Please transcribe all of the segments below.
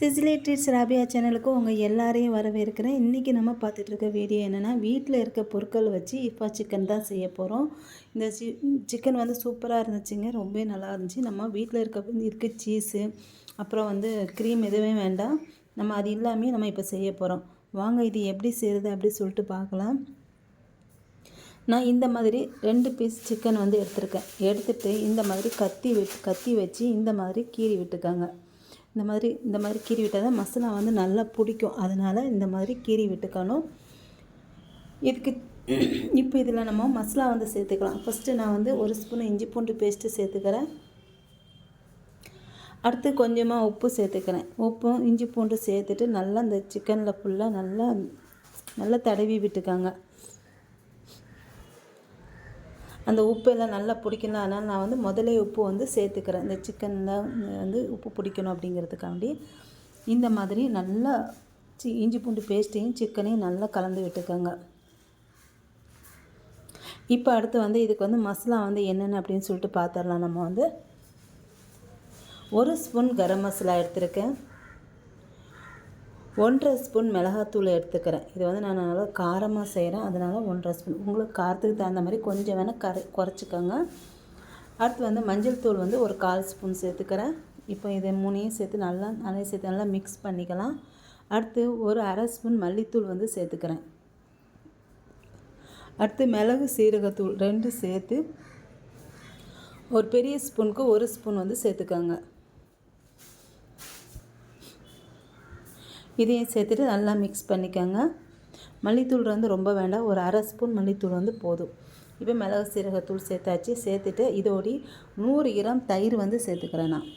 சிசிலேட்ரிட்ஸ் ராபியா சேனலுக்கு உங்கள் எல்லாரையும் வரவேற்கிறேன். இன்றைக்கி நம்ம பார்த்துட்ருக்க வீடியோ என்னென்னா வீட்டில் இருக்க பொருட்கள் வச்சு இப்போ சிக்கன் தான் செய்ய போகிறோம் இந்த சி சிக்கன் வந்து சூப்பராக இருந்துச்சுங்க. ரொம்பவே நல்லா இருந்துச்சு. நம்ம வீட்டில் இருக்க இருக்க சீஸு அப்புறம் வந்து க்ரீம் எதுவுமே வேண்டாம். நம்ம அது இல்லாமல் நம்ம இப்போ செய்ய போகிறோம் வாங்க இது எப்படி செய்கிறது அப்படி சொல்லிட்டு பார்க்கலாம். நான் இந்த மாதிரி ரெண்டு பீஸ் சிக்கன் வந்து எடுத்திருக்கேன். எடுத்துகிட்டு இந்த மாதிரி கத்தி விட்டு கத்தி வச்சு இந்த மாதிரி கீறி விட்டுக்காங்க. இந்த மாதிரி இந்த மாதிரி கீறி விட்டால் தான் மசாலா வந்து நல்லா பிடிக்கும். அதனால் இந்த மாதிரி கீறி விட்டுக்கணும். இதுக்கு இப்போ இதில் நம்ம மசாலா வந்து சேர்த்துக்கலாம். ஃபஸ்ட்டு நான் வந்து ஒரு ஸ்பூன் இஞ்சி பூண்டு பேஸ்ட்டு சேர்த்துக்கிறேன். அடுத்து கொஞ்சமாக உப்பு சேர்த்துக்கிறேன். உப்பும் இஞ்சி பூண்டு சேர்த்துட்டு நல்லா இந்த சிக்கனில் ஃபுல்லாக நல்லா நல்லா தடவி விட்டுக்காங்க. அந்த உப்பு எல்லாம் நல்லா பிடிக்கணும் அதனால் நான் வந்து முதலே உப்பு வந்து சேர்த்துக்கிறேன். இந்த சிக்கனில் வந்து உப்பு பிடிக்கணும் அப்படிங்கிறதுக்காண்டி இந்த மாதிரி நல்லா சி இஞ்சி பூண்டு பேஸ்ட்டையும் சிக்கனையும் நல்லா கலந்து விட்டுக்கோங்க. இப்போ அடுத்து வந்து இதுக்கு வந்து மசாலா வந்து என்னென்ன அப்படின்னு சொல்லிட்டு பார்த்துடலாம் நம்ம வந்து ஒரு ஸ்பூன் கரம் மசாலா எடுத்திருக்கேன். ஒன்றரை ஸ்பூன் மிளகாத்தூள் எடுத்துக்கிறேன். இது வந்து நான் நல்லா காரமாக செய்கிறேன் அதனால் ஒன்றரை ஸ்பூன். உங்களுக்கு காரத்துக்கு தகுந்த மாதிரி கொஞ்சம் வேணால் கரை குறைச்சிக்கோங்க. அடுத்து வந்து மஞ்சள் தூள் வந்து ஒரு கால் ஸ்பூன் சேர்த்துக்கிறேன். இப்போ இதை மூணையும் சேர்த்து நல்லா நல்லா சேர்த்து நல்லா மிக்ஸ் பண்ணிக்கலாம். அடுத்து ஒரு அரை ஸ்பூன் மல்லித்தூள் வந்து சேர்த்துக்கிறேன். அடுத்து மிளகு சீரகத்தூள் ரெண்டு சேர்த்து ஒரு பெரிய ஸ்பூனுக்கு ஒரு ஸ்பூன் வந்து சேர்த்துக்கோங்க. இதையும் சேர்த்துட்டு நல்லா மிக்ஸ் பண்ணிக்கோங்க. மல்லித்தூள் வந்து ரொம்ப வேண்டாம். ஒரு அரை ஸ்பூன் மல்லித்தூள் வந்து போதும். இப்போ மிளகு சீரகத்தூள் சேர்த்தாச்சு. சேர்த்துட்டு இதோடி நூறு கிராம் தயிர் வந்து சேர்த்துக்கிறேன் நான்.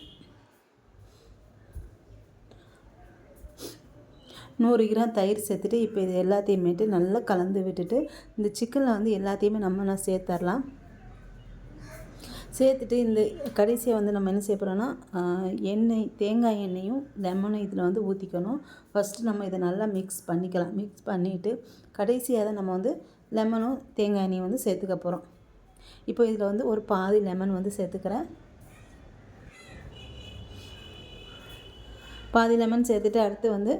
நூறு கிராம் தயிர் சேர்த்துட்டு இப்போ இது எல்லாத்தையுமேட்டு நல்லா கலந்து விட்டுட்டு இந்த சிக்கனில் வந்து எல்லாத்தையுமே நம்ம நான் சேர்த்துடலாம் சேர்த்துட்டு இந்த கடைசியாக வந்து நம்ம என்ன செய்ய போகிறோன்னா எண்ணெய் தேங்காய் எண்ணெயும் லெமனும் இதில் வந்து ஊற்றிக்கணும் ஃபஸ்ட்டு நம்ம இதை நல்லா மிக்ஸ் பண்ணிக்கலாம். மிக்ஸ் பண்ணிவிட்டு கடைசியாக தான் நம்ம வந்து லெமனும் தேங்காய் எண்ணெயும் வந்து சேர்த்துக்க போகிறோம் இப்போ இதில் வந்து ஒரு பாதி லெமன் வந்து சேர்த்துக்கிறேன். பாதி லெமன் சேர்த்துட்டு அடுத்து வந்து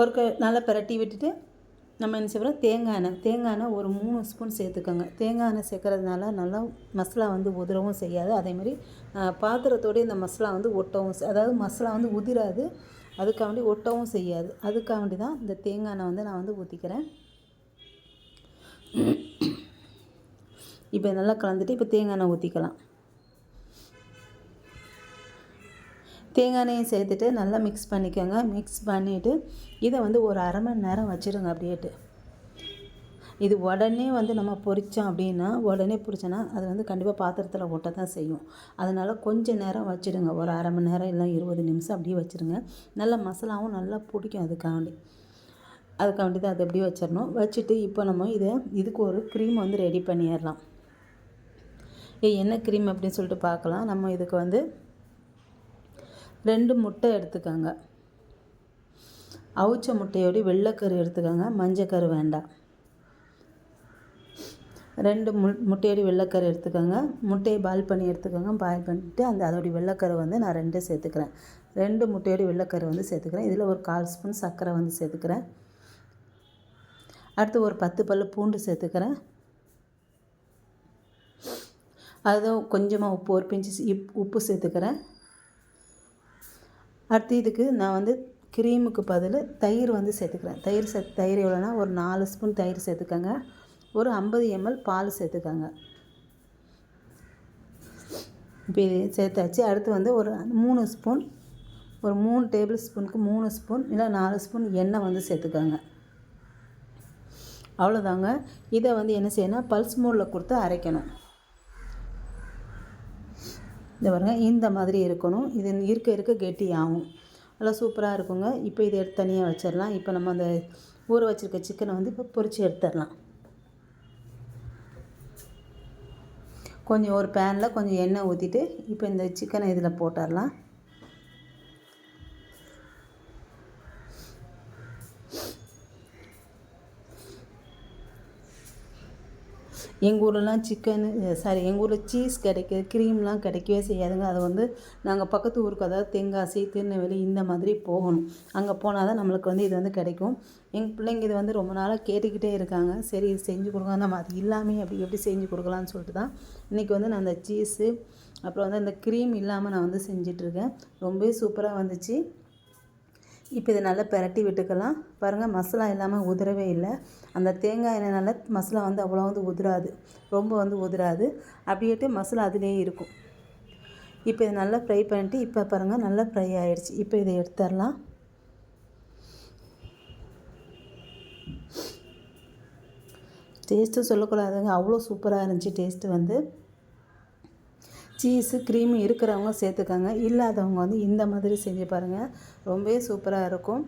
ஒரு நல்லா பிரட்டி விட்டுட்டு நம்ம என்ன செய்வோம் தேங்காய் எண்ணெய். தேங்காய் எண்ணெய் ஒரு மூணு ஸ்பூன் சேர்த்துக்கோங்க. தேங்காய் எண்ணெய் சேர்க்கறதுனால நல்லா மசாலா வந்து உதிரவும் செய்யாது. அதேமாதிரி பாத்திரத்தோடய இந்த மசாலா வந்து ஒட்டவும் அதாவது மசாலா வந்து உதிராது. அதுக்காண்டி ஒட்டவும் செய்யாது. அதுக்காண்டி தான் இந்த தேங்காய் எண்ணெய் வந்து நான் வந்து ஊற்றிக்கிறேன் இப்போ நல்லா கலந்துட்டு இப்போ தேங்காய் எண்ணெய் ஊற்றிக்கலாம் தேங்காய் எண்ணெயும் சேர்த்துட்டு நல்லா மிக்ஸ் பண்ணிக்கோங்க. மிக்ஸ் பண்ணிவிட்டு இதை வந்து ஒரு அரை மணி நேரம் வச்சுருங்க அப்படியேட்டு. இது உடனே வந்து நம்ம பொரித்தோம் அப்படின்னா உடனே பொரிச்சோன்னா அது வந்து கண்டிப்பாக பாத்திரத்தில் ஒட்ட தான் செய்யும். அதனால் கொஞ்சம் நேரம் வச்சுடுங்க. ஒரு அரை மணி நேரம் இல்லை இருபது நிமிஷம் அப்படியே வச்சுருங்க. நல்ல மசாலாவும் நல்லா பிடிக்கும் அதுக்காண்டி. அதுக்காண்டி தான் அது அப்படியே வச்சிடணும். வச்சுட்டு இப்போ நம்ம இதை இதுக்கு ஒரு க்ரீம் வந்து ரெடி பண்ணிடலாம். ஏ என்ன க்ரீம் அப்படின்னு சொல்லிட்டு பார்க்கலாம். நம்ம இதுக்கு வந்து ரெண்டு முட்டை எடுத்துக்கோங்க. அவிச்ச முட்டையோடு வெள்ளைக்கரு எடுத்துக்கோங்க. மஞ்சக்கரு வேண்டாம். ரெண்டு மு முட்டையோடு வெள்ளைக்கரு எடுத்துக்கோங்க. முட்டையை பாயில் பண்ணி எடுத்துக்கோங்க. பாயில் பண்ணிவிட்டு அந்த அதோடைய வெள்ளைக்கரு வந்து நான் ரெண்டு சேர்த்துக்கிறேன். ரெண்டு முட்டையோடு வெள்ளைக்கரு வந்து சேர்த்துக்கிறேன். இதில் ஒரு கால் ஸ்பூன் சர்க்கரை வந்து சேர்த்துக்கிறேன். அடுத்து ஒரு பத்து பல் பூண்டு சேர்த்துக்கிறேன். அதுவும் கொஞ்சமாக உப்பு ஒரு பிஞ்சு உப்பு சேர்த்துக்கிறேன். அடுத்து இதுக்கு நான் வந்து க்ரீமுக்கு பதில் தயிர் வந்து சேர்த்துக்கிறேன். தயிர் சே தயிர் எவ்வளோனா ஒரு நாலு ஸ்பூன் தயிர் சேர்த்துக்கோங்க. ஒரு ஐம்பது எம்எல் பால் சேர்த்துக்கோங்க. இப்போ இது சேர்த்தாச்சு. அடுத்து வந்து ஒரு மூணு ஸ்பூன் ஒரு மூணு டேபிள் ஸ்பூனுக்கு மூணு ஸ்பூன் இல்லை நாலு ஸ்பூன் எண்ணெய் வந்து சேர்த்துக்கோங்க. அவ்வளோதாங்க. இதை வந்து என்ன செய்யணும்? பல்ஸ் மோடில் கொடுத்து அரைக்கணும். இந்த பாருங்க இந்த மாதிரி இருக்கணும். இது இருக்க இருக்க கெட்டி ஆகும். நல்லா சூப்பராக இருக்குங்க. இப்போ இதை எடுத்து தனியாக வச்சிடலாம். இப்போ நம்ம அந்த ஊற வச்சுருக்க சிக்கனை வந்து இப்போ பொறிச்சு எடுத்துடலாம். கொஞ்சம் ஒரு பேனில் கொஞ்சம் எண்ணெய் ஊற்றிட்டு இப்போ இந்த சிக்கனை இதில் போட்டுடலாம். எங்கள் ஊர்லலாம் சிக்கனு சாரி எங்கள் ஊரில் சீஸ் கிடைக்க க்ரீம்லாம் கிடைக்கவே செய்யாதுங்க. அது வந்து நாங்கள் பக்கத்து ஊருக்கு அதாவது தென்காசி திருநெல்வேலி இந்த மாதிரி போகணும். அங்கே போனால் தான் நம்மளுக்கு வந்து இது வந்து கிடைக்கும். எங்கள் பிள்ளைங்க இது வந்து ரொம்ப நாளாக கேட்டுக்கிட்டே இருக்காங்க. சரி இது செஞ்சு கொடுங்க. நம்ம அது இல்லாமல் அப்படி எப்படி செஞ்சு கொடுக்கலான்னு சொல்லிட்டு தான் இன்றைக்கி வந்து நான் அந்த சீஸு அப்புறம் வந்து அந்த க்ரீம் இல்லாமல் நான் வந்து செஞ்சிட்ருக்கேன் ரொம்பவே சூப்பராக வந்துச்சு. இப்போ இதை நல்லா பிரட்டி விட்டுக்கலாம். பாருங்கள் மசாலா இல்லாமல் உதிரவே இல்லை. அந்த தேங்காய் எண்ணெய்னால மசாலா வந்து அவ்வளோ வந்து உதிராது. ரொம்ப வந்து உதிராது. அப்படியே மசாலா அதிலே இருக்கும். இப்போ இதை நல்லா ஃப்ரை பண்ணிட்டு இப்போ பாருங்கள் நல்லா ஃப்ரை ஆகிடுச்சு இப்போ இதை எடுத்துடலாம். டேஸ்ட்டு சொல்லக்கூடாதுங்க அவ்வளோ சூப்பராக இருந்துச்சு டேஸ்ட்டு வந்து. சீஸு க்ரீமு இருக்கிறவங்க சேர்த்துக்கோங்க. இல்லாதவங்க வந்து இந்த மாதிரி செஞ்சு பாருங்கள் ரொம்பவே சூப்பராக இருக்கும்.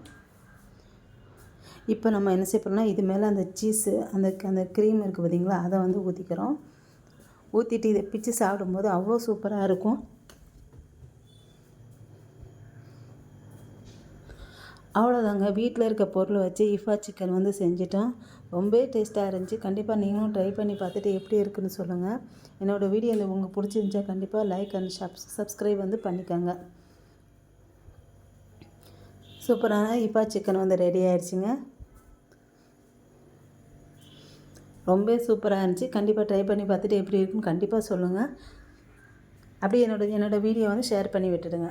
இப்போ நம்ம என்ன செய்ய இது மேலே அந்த சீஸு அந்த அந்த க்ரீம் இருக்குது பார்த்தீங்களா அதை வந்து ஊற்றிக்கிறோம் ஊற்றிட்டு இதை பிச்சு சாப்பிடும்போது அவ்வளோ சூப்பராக இருக்கும். அவ்வளோதாங்க. வீட்டில் இருக்க பொருளை வச்சு இஃபா சிக்கன் வந்து செஞ்சிட்டோம். ரொம்பவே டேஸ்ட்டாக இருந்துச்சு. கண்டிப்பாக நீங்களும் ட்ரை பண்ணி பார்த்துட்டு எப்படி இருக்குன்னு சொல்லுங்கள் என்னோடய வீடியோவில் உங்களுக்கு பிடிச்சிருந்துச்சா கண்டிப்பாக லைக் அண்ட் சப் சப்ஸ்கிரைப் வந்து பண்ணிக்கோங்க. சூப்பரான இப்பா சிக்கன் வந்து ரெடி ஆயிடுச்சுங்க. ரொம்ப சூப்பராக இருந்துச்சு. கண்டிப்பாக ட்ரை பண்ணி பார்த்துட்டு எப்படி இருக்குன்னு கண்டிப்பாக சொல்லுங்கள் அப்படியே என்னோடய என்னோடய வீடியோ வந்து ஷேர் பண்ணி விட்டுடுங்க.